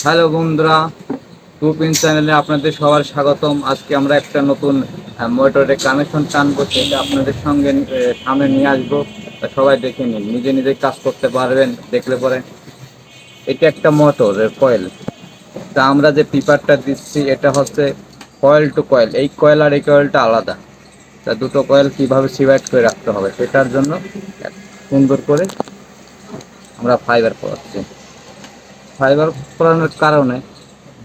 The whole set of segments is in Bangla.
হ্যালো বন্ধুরা টু পিন চ্যানেলে আপনাদের সবার স্বাগতম। আজকে আমরা একটা নতুন মোটরের কানেকশন টানবো, সেটা আপনাদের সঙ্গে সামনে নিয়ে আসব। সবাই দেখে নিন, নিজে নিজে কাজ করতে পারবেন, দেখলে পরে। এটা একটা মোটর কয়েল তা আমরা যে পেপারটা দিচ্ছি, এটা হচ্ছে কয়েল টু কয়েল এই কয়েল আর এই কয়েলটা আলাদা। তা দুটো কয়েল কীভাবে সিভাইট করে রাখতে হবে, সেটার জন্য সুন্দর করে আমরা ফাইবার পড়াচ্ছি ফাইবার পড়ানোর কারণে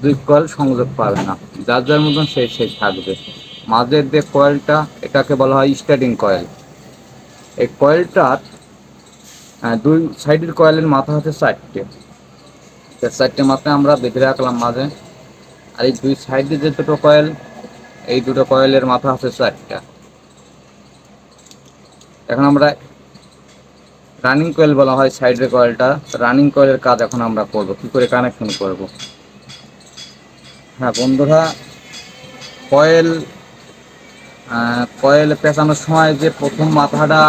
দুই কয়েল সংযোগ পাবে না। যার যার মতন সেই সেই থাকবে। মাঝের যে কয়েলটা, এটাকে বলা হয় স্টার্টিং কয়েল। এই কয়েলটার দুই সাইডের কয়েলের মাথা হচ্ছে চারটে। চারটে মাথায় আমরা বেঁধে রাখলাম মাঝে। আর এই দুই সাইডে যে দুটো কয়েল, এই দুটো কয়েলের মাথা আছে চারটা। এখন আমরা রানিং কয়েল বলা হয় সাইডের কয়েলটা রানিং কয়েলের কাজ এখন আমরা করব। কি করে কানেকশন করব? হ্যাঁ বন্ধুরা কয়েল কয়েল পেঁচানোর সময় যে প্রথম মাথাটা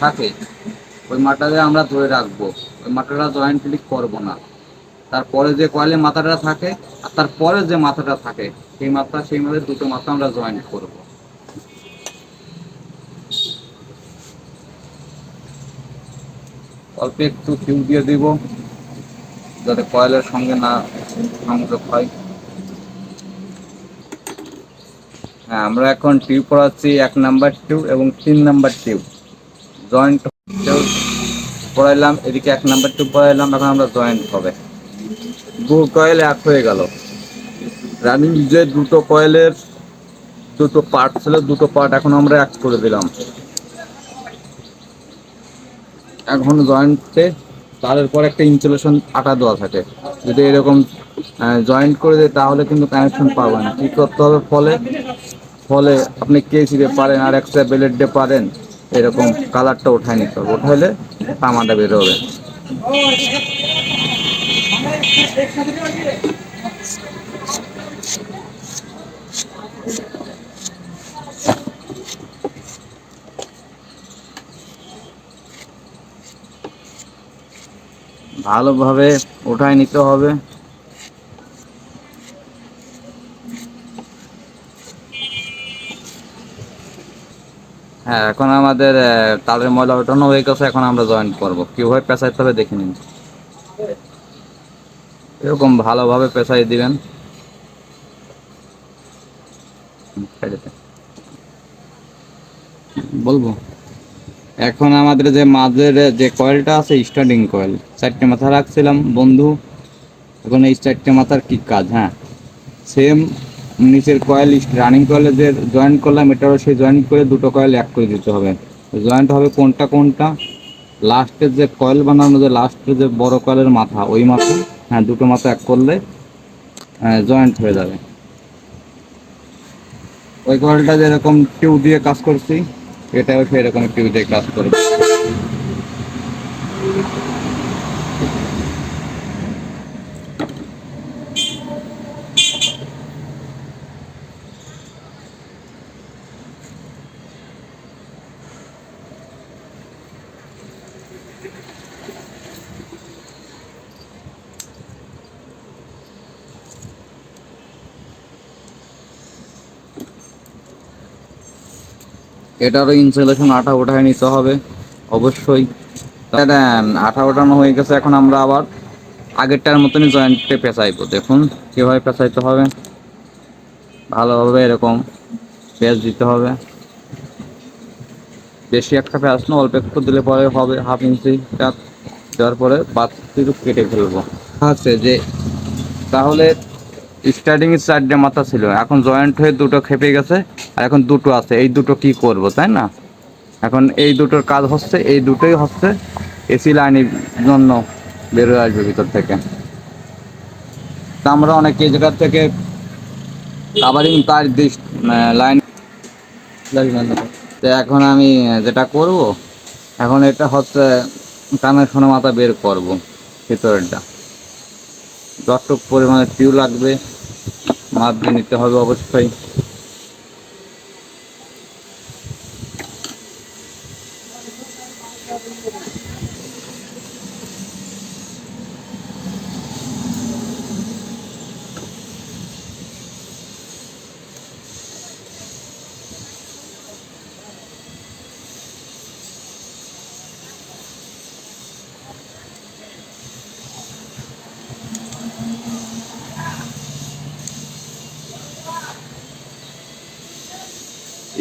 থাকে, ওই মাথাটা আমরা ধরে রাখব। ওই মাথাটা জয়েন্টলি করব না। তারপরে যে কয়েলের মাথাটা থাকে, আর তারপরে যে মাথাটা থাকে, সেই মাথা, সেই মাথায় দুটো মাথা আমরা জয়েন্ট করব। অল্প একটু ফিউ দিয়ে দিব, যাতে কয়েলের সঙ্গে না সংযোগ হয়। হ্যাঁ আমরা এখন টিউব পড়াচ্ছি এক নাম্বার টিউব এবং তিন নাম্বার টিউব জয়েন্ট পড়াইলাম, এদিকে এক নাম্বার টিউব পড়াইলাম, এখন আমরা জয়েন্ট হবে। দু কয়েল এক হয়ে গেল। রানিং যে দুটো কয়েলের দুটো পার্ট ছিল, দুটো পার্ট এখন আমরা এক করে দিলাম। এখন জয়েন্টে তারের পর একটা ইনসুলেশন আটা দেওয়া থাকে। যদি এরকম জয়েন্ট করে দেয়, তাহলে কিন্তু কানেকশন পাবে না। কি করতে হবে? ফলে ফলে আপনি কেসি দিয়ে পারেন, আর একটা বেলেট দিয়ে পারেন, এরকম কালারটা উঠায় নিতে হবে। উঠাইলে তামাটা বেরোবে ভালোভাবে উঠায় নিতে হবে। হ্যাঁ এখন আমাদের তারের ময়লা ওঠানো হয়ে গেছে, এখন আমরা জয়েন করব। কীভাবে পেঁচাইতে হবে দেখে নিন। এরকম ভালোভাবে পেঁচাই দিবেন। বলব? এখন আমাদের যে মাঝের যে কয়েলটা আছে স্টার্টিং কয়েল চারটে মাথা রাখছিলাম, বন্ধু। এখন এই চারটে মাথার কি কাজ হ্যাঁ? সেম নিচের কয়েল রানিং কয়েলে যে জয়েন্ট করলাম, এটারও সেই জয়েন্ট করে দুটো কয়েল এক করে দিতে হবে। জয়েন্ট হবে কোনটা কোনটা? লাস্টের যে কয়েল বানানো, যে লাস্টের যে বড় কয়েলের মাথা, ওই মাথা হ্যাঁ দুটো মাথা এক করলে জয়েন্ট হয়ে যাবে। ওই কয়েলটা যেরকম টিউ দিয়ে কাজ করছি এটাও সেরকম দিয়ে কাজ করবে এটারও ইনসুলেশন আঠা উঠায় নিতে হবে অবশ্যই। উম, আঠা ওঠানো হয়ে গেছে এখন আমরা আবার আগেরটার মতনই জয়েন্টে পেঁচাইবো। দেখুন কীভাবে পেঁচাইতে হবে। ভালোভাবে এরকম পেঁচ দিতে হবে। বেশি একটা পেঁয়াজ না অল্প একটু দিলে পরে হবে হাফ ইঞ্চি দেওয়ার পরে বাতিটুকু কেটে ফেলব। আছে যে তাহলে স্টার্টিং এর চারটে মাথা ছিল। এখন জয়েন্ট হয়ে দুটো খেপে গেছে, আর এখন দুটো আছে। এই দুটো কি করব, তাই না? এখন এই দুটোর কাজ হচ্ছে, এই দুটোই হচ্ছে। এসি লাইনের জন্য বেরোয় আসবে ভিতর থেকে। তা আমরা অনেক এই জায়গার থেকে কাভারিং তার লাইন তো এখন আমি যেটা করব, এখন এটা হচ্ছে কানেকশনের মাথা বের করব, ভিতরেরটা। যতটুক পরিমাণে টিউ লাগবে মাপ দিয়ে নিতে হবে অবশ্যই।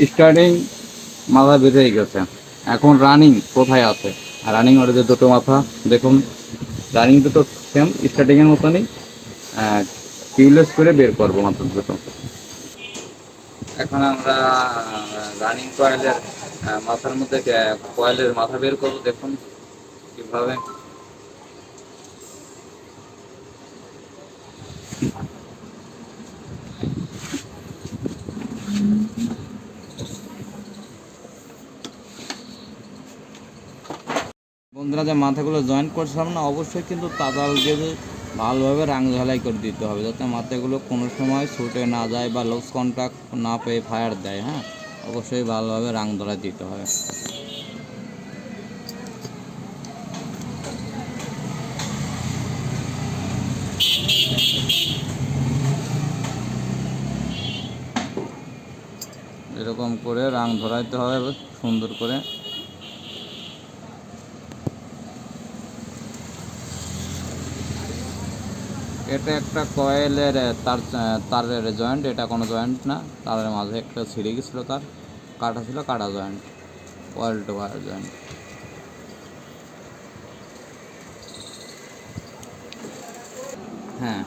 স্টার্টিং মাথা বেরিয়ে গেছে। এখন রানিং কোথায় আছে? রানিং ওর যে দুটো মাথা, দেখুন রানিং দুটো সেম স্টার্টিংয়ের মতনই কিউলেস করে বের করব মাত্র দুটো। এখন আমরা রানিং কয়েলের মাথার মধ্যে কয়েলের মাথা বের করব, দেখুন, কীভাবে। বন্ধুরা যে মাথাগুলো জয়েন করছিলাম না, অবশ্যই কিন্তু তাতাল দিয়ে ভালোভাবে রাং ঝালাই করে দিতে হবে, যাতে মাথাগুলো কোনো সময় ছুটে না যায় বা লস কন্ট্যাক্ট না পেয়ে ফায়ার দেয় হ্যাঁ? অবশ্যই ভালোভাবে রাং ধরা দিতে হবে। এরকম করে রাং ধরাইতে হবে, সুন্দর করে। এটা একটা কয়েলের তার তারের জয়েন্ট এটা কোনো জয়েন্ট না। তারের মাঝে একটা ছিঁড়ে গেছিল তার। কাটা ছিল কাটা joint coil to wire joint হ্যাঁ?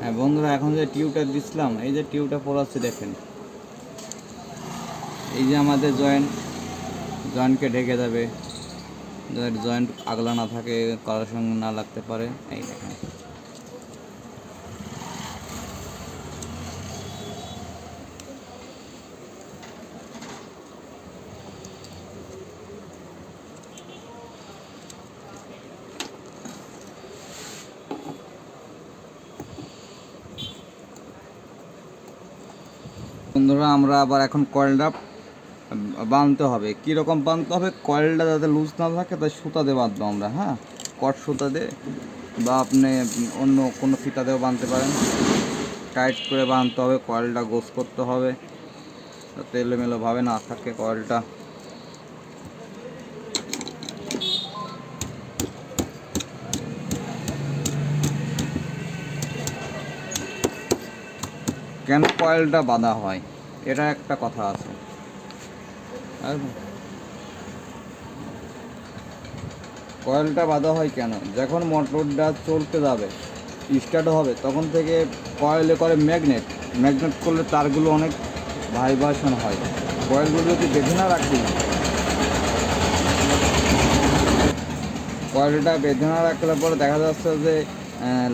হ্যাঁ বন্ধুরা, এখন যে টিউবটা দিছিলাম, এই যে টিউবটা পড়াচ্ছে, দেখেন। এই যে আমাদের জয়েন্ট জয়েন্টকে ঢেকে যাবে। জয়েন্ট আগলা না থাকে, কারোর সঙ্গে না লাগতে পারে, এই দেখেন। বন্ধুরা, আমরা আবার এখন কয়েলটা বাঁধতে হবে। কীরকম বাঁধতে হবে? কয়েলটা যাতে লুজ না থাকে, তাই সুতা দিয়ে বাঁধবো আমরা হ্যাঁ? কট সুতা দিয়ে বা আপনি অন্য কোনো ফিতা দিয়েও বাঁধতে পারেন। টাইট করে বাঁধতে হবে, কয়েলটা গোস করতে হবে, যাতে এলোমেলোভাবে না থাকে কয়েলটা। কেন কয়েলটা বাঁধা হয়? এটা একটা কথা আছে। আর কয়েলটা বাঁধা হয় কেন? যখন মোটরটা চলতে যাবে স্টার্ট হবে, তখন থেকে কয়েলে করে ম্যাগনেট ম্যাগনেট করলে তারগুলো অনেক ভাইব্রেশন হয়। কয়েলগুলো যদি বেঁধে না রাখি, কয়েলটা বেঁধে না রাখলে পরে দেখা যাচ্ছে যে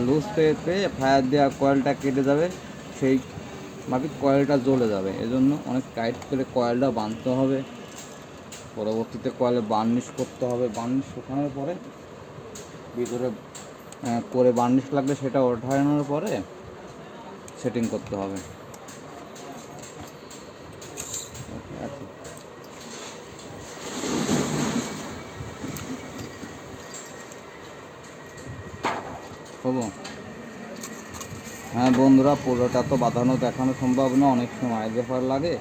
লুজ পেয়ে পেয়ে ফায়ার দেওয়া কয়েলটা কেটে যাবে। সেই ভাবে কয়েলটা জ্বলে যাবে। এজন্য অনেক টাইট করে কয়েলটা বাঁধতে হবে। পরবর্তীতে কয়েলে বার্নিশ করতে হবে। বার্নিশ শুকানোর পরে ভিতরে করে বার্নিশ লাগলে সেটা ওঠানোর পরে সেটিং করতে হবে। হব? বন্ধুরা পুরোটা তো বাঁধানো দেখানো সম্ভব না অনেক সময় ব্যাপার লাগে।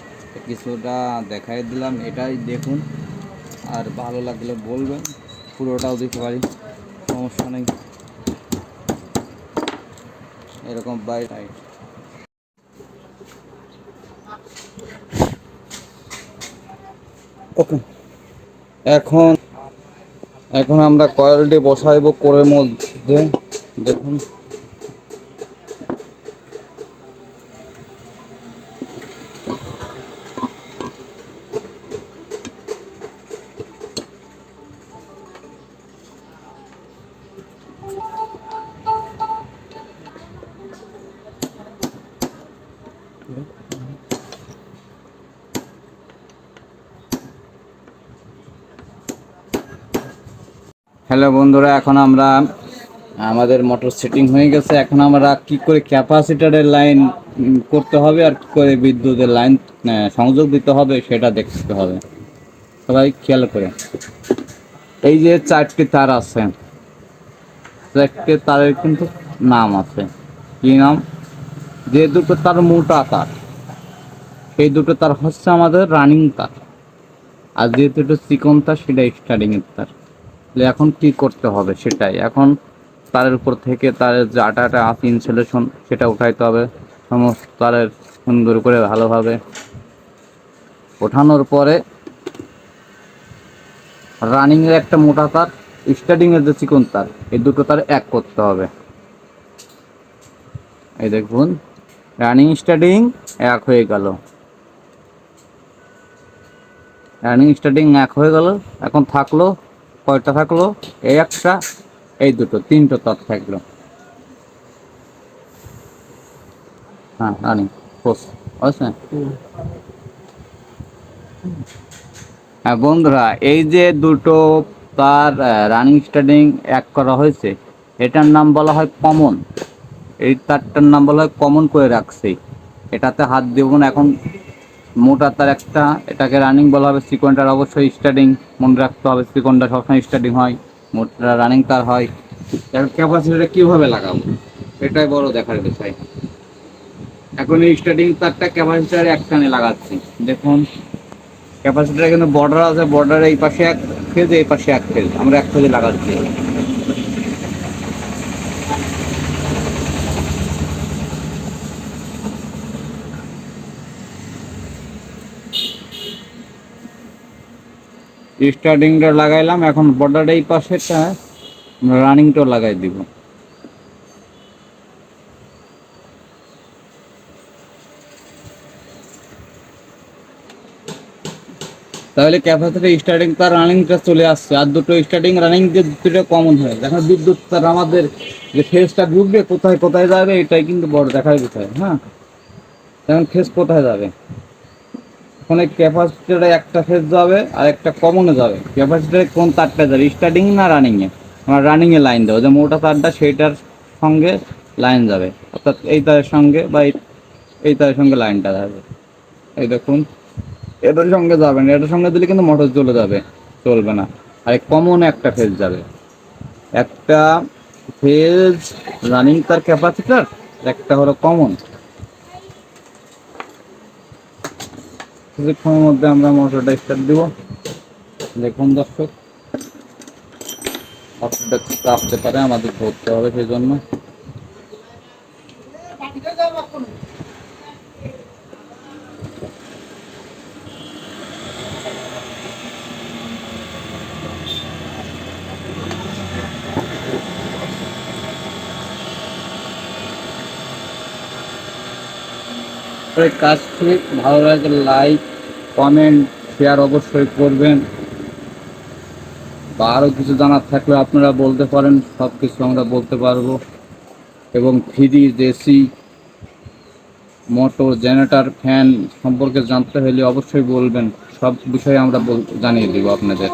কিছুটা দেখাই দিলাম এটাই দেখুন। আর ভালো লাগলে বলবেন পুরোটাও দিতে পারি সমস্যা নেই। এরকম বাইটাই ওকে। এখন এখন আমরা কয়েলটি বসাইব কোরের মধ্যে। দেখুন। হ্যালো বন্ধুরা, এখন আমরা, আমাদের মোটর সেটিং হয়ে গেছে। এখন আমরা কি করে ক্যাপাসিটারের লাইন করতে হবে আর কি করে বিদ্যুতের লাইন সংযোগ দিতে হবে সেটা দেখতে হবে। সবাই খেয়াল করে। এই যে চারটি তার আছে, চারটি তারের কিন্তু নাম আছে। কি নাম? যে দুটো তার মোটা তার, সেই দুটো তার হচ্ছে আমাদের রানিং তার। আর যে দুটো চিকন তার, সেটা স্টার্টিংয়ের তার। এখন কি করতে হবে সেটাই। এখন তারের উপর থেকে তারের যে আটা আটা আছে ইনসুলেশন সেটা উঠাইতে হবে। সমস্ত তারের সুন্দর করে ভালোভাবে ওঠানোর পরে রানিং এর একটা মোটা তার স্টার্টিং এর যে চিকন তার, এই দুটো তার এক করতে হবে। এই দেখুন রানিং স্টার্টিং এক হয়ে গেল। রানিং স্টার্টিং এক হয়ে গেল, এখন থাকল কয়টা থাকল? এই একটা, এই দুটো, তিনটো তার থাকল। হ্যাঁ বুঝছেন হ্যাঁ। বন্ধুরা, এই যে দুটো তার রানিং স্টার্টিং এক করা হয়েছে, এটার নাম বলা হয় কমন এই তারটার নাম বলা হয় কমন করে রাখছি। এটাতে হাত দেব না, এখন মোটা তার একটা, এটাকে রানিং বলা হবে সিকোয়েন্টার অবশ্যই স্টার্টিং মনে রাখতে হবে সিকোয়েন্টার সবসময় স্টার্টিং হয়, মোটা রানিং তার হয়। এর ক্যাপাসিটিটা কীভাবে লাগাবো? এটাই বড় দেখার বিষয়। এখন এই স্টার্টিং তারটা ক্যাপাসিটার একটানে লাগাচ্ছি। দেখুন ক্যাপাসিটার কিন্তু বর্ডার আছে বর্ডার এই পাশে এক ফেজ এই পাশে এক ফেজ আমরা এক ফেজে লাগাচ্ছি। স্টার্টিংটা লাগাইলাম, এখন বর্ডার এই পাশেটা রানিংটা লাগাই দিব। তাহলে ক্যাপাসিটি স্টার্টিং তার রানিংটা চলে আসছে, আর দুটো স্টার্টিং রানিং যে দুটো কমন হয়। দেখেন বিদ্যুৎ তার আমাদের যে ফেসটা ঢুকবে, কোথায় কোথায় যাবে, এটাই কিন্তু বড় দেখার বিষয় হ্যাঁ দেখেন ফেস কোথায় যাবে? ওখানে ক্যাপাসিটারে একটা ফেজ যাবে আর একটা কমনে যাবে। ক্যাপাসিটারে কোন তারটা যাবে? স্টার্টিং না রানিংয়ে আমার রানিংয়ে লাইন দেবো। যে মোটা তারটা সেইটার সঙ্গে লাইন যাবে। অর্থাৎ এই তারের সঙ্গে বা এই তারের সঙ্গে লাইনটা যাবে। এই দেখুন। এটার সঙ্গে যাবে না। এটার সঙ্গে দিলে কিন্তু মোটর চলে যাবে। চলবে না। আর কমন একটা ফেজ যাবে। একটা ফেজ রানিং তার ক্যাপাসিটার একটা হলো কমন। কিছুক্ষণের মধ্যে আমরা মোটরটা স্টার্ট দিব। দেখুন দর্শক অসুবিধা আসতে পারে, আমাদের ধরতে হবে সেই জন্য কাজটি ভালো লাগলে লাইক কমেন্ট শেয়ার অবশ্যই করবেন। বা আরও কিছু জানার থাকলে আপনারা বলতে পারেন সব কিছু আমরা বলতে পারব। এবং fridge AC motor generator fan সম্পর্কে জানতে হলে অবশ্যই বলবেন। সব বিষয়ে আমরা জানিয়ে দেবো আপনাদের।